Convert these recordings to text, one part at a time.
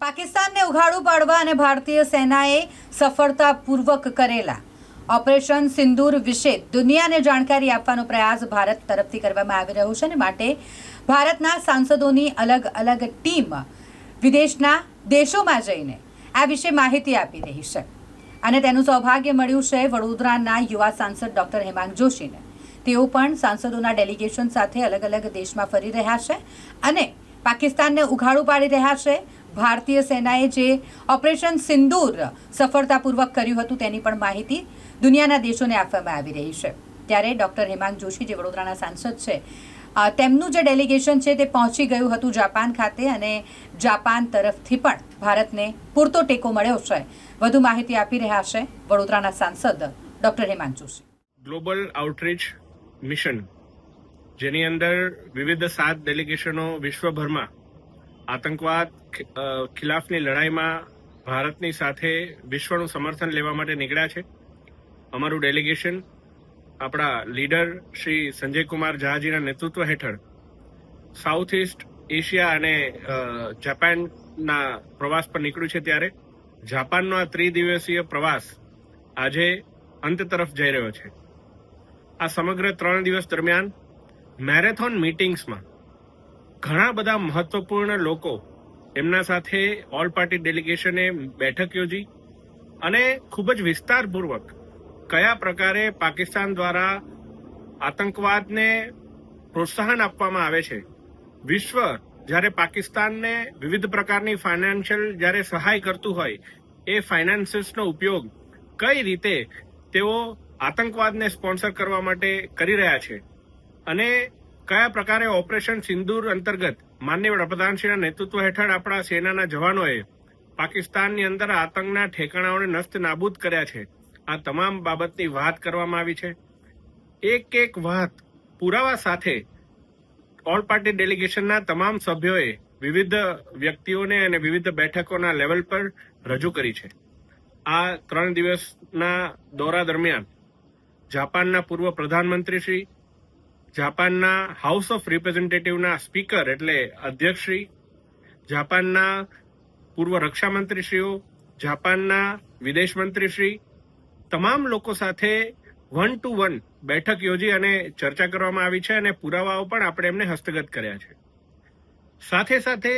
પાકિસ્તાનને ઉઘાડું પાડવા અને ભારતીય સેનાએ સફળતાપૂર્વક કરેલા ઓપરેશન સિંદૂર વિશે દુનિયાને જાણકારી આપવાનો પ્રયાસ ભારત તરફથી કરવામાં આવી રહ્યો છે અને માટે ભારતના સાંસદોની અલગ અલગ ટીમ વિદેશના દેશોમાં જઈને આ વિશે માહિતી આપી રહી છે. અને તેનું સૌભાગ્ય મળ્યું છે વડોદરાના યુવા સાંસદ ડોક્ટર હેમાંગ જોશીને. તેઓ પણ સાંસદોના ડેલિગેશન સાથે અલગ અલગ દેશમાં ફરી રહ્યા છે અને પાકિસ્તાનને ઉઘાડું પાડી રહ્યા છે ભારતીય સેનાએ જે ઓપરેશન સિંદૂર સફળતાપૂર્વક કર્યું હતું તેની પણ માહિતી દુનિયાના દેશોને આપવામાં આવી રહી છે. ત્યારે ડૉક્ટર હેમાંગ જોશી જે વડોદરાના સાંસદ છે તેમનું જે ડેલિગેશન છે તે પહોંચી ગયું હતું જાપાન ખાતે અને જાપાન તરફથી પણ ભારતને પૂરતો ટેકો મળ્યો છે. વધુ માહિતી આપી રહ્યા છે વડોદરાના સાંસદ doctor Hemang Joshi. Global outreach mission, જેની અંદર વિવિધ સાત ડેલિગેશનો વિશ્વભરમાં આતંકવાદ ખિલાફની લડાઈમાં ભારતની સાથે વિશ્વનું સમર્થન લેવા માટે નીકળ્યા છે. અમારું ડેલિગેશન આપણા લીડર શ્રી સંજય કુમાર ઝાજીના નેતૃત્વ હેઠળ સાઉથ ઇસ્ટ એશિયા અને જાપાનના પ્રવાસ પર નીકળ્યું છે ત્યારે જાપાનનો આ ત્રિદિવસીય પ્રવાસ આજે અંત તરફ જઈ રહ્યો છે. આ સમગ્ર ત્રણ દિવસ દરમિયાન મેરેથોન મિટિંગ્સમાં ઘણા બધા મહત્વપૂર્ણ લોકો એમના સાથે ઓલ પાર્ટી ડેલિગેશને બેઠક યોજી અને ખૂબ જ વિસ્તારપૂર્વક કયા પ્રકારે પાકિસ્તાન દ્વારા આતંકવાદને પ્રોત્સાહન આપવામાં આવે છે. વિશ્વ જ્યારે પાકિસ્તાનને વિવિધ પ્રકારની ફાઇનાન્શિયલ જ્યારે સહાય કરતું હોય એ ફાઇનાન્સીસનો ઉપયોગ કઈ રીતે તેઓ આતંકવાદને સ્પોન્સર કરવા માટે કરી રહ્યા છે. અને કયા પ્રકારે ઓપરેશન સિંદૂર અંતર્ગત માન્ય વડાપ્રધાનશ્રીના નેતૃત્વ હેઠળ આપણા સેનાના જવાનોએ પાકિસ્તાનની અંદર આતંકના ઠેકાણાઓને નસ્ત નાબૂદ કર્યા છે? આ તમામ બાબતની વાત કરવામાં આવી છે. એક એક વાત પુરાવા સાથે ઓલ પાર્ટી ડેલિગેશનના તમામ સભ્યોએ વિવિધ વ્યક્તિઓને અને વિવિધ બેઠકોના લેવલ પર રજૂ કરી છે. આ ત્રણ દિવસના દોરા દરમિયાન જાપાનના પૂર્વ પ્રધાનમંત્રી શ્રી જાપાનના હાઉસ ઓફ રિપ્રેઝેન્ટેટિવના સ્પીકર એટલે અધ્યક્ષશ્રી, જાપાનના પૂર્વ રક્ષામંત્રીશ્રીઓ, જાપાનના વિદેશ મંત્રીશ્રી, તમામ લોકો સાથે વન ટુ વન બેઠક યોજી અને ચર્ચા કરવામાં આવી છે અને પુરાવાઓ પણ આપણે એમને હસ્તગત કર્યા છે. સાથે સાથે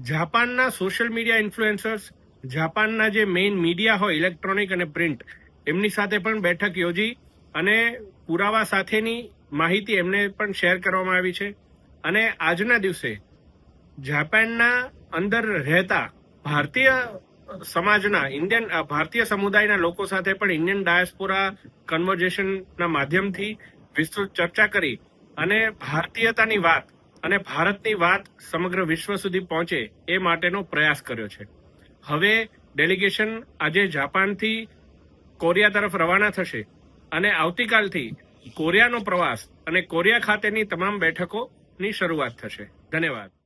જાપાનના સોશિયલ મીડિયા ઇન્ફ્લુએન્સર્સ જાપાનના જે મેઇન મીડિયા હોય ઇલેક્ટ્રોનિક અને પ્રિન્ટ એમની સાથે પણ બેઠક યોજી અને પુરાવા સાથેની માહિતી એમને પણ શેર કરવામાં આવી છે. અને આજના દિવસે જાપાનના અંદર રહેતા ભારતીય સમાજના, ઇન્ડિયન ભારતીય સમુદાયના લોકો સાથે પણ ઇન્ડિયન ડાયસ્પોરા કન્વર્ઝેશનના માધ્યમથી વિસ્તૃત ચર્ચા કરી અને ભારતીયતાની વાત અને ભારતની વાત સમગ્ર વિશ્વ સુધી પહોંચે એ માટેનો પ્રયાસ કર્યો છે. હવે ડેલિગેશન આજે જાપાનથી કોરિયા તરફ રવાના થશે અને આવતીકાલથી કોરિયાનો પ્રવાસ અને કોરિયા ખાતેની તમામ બેઠકોની શરૂઆત થશે. ધન્યવાદ.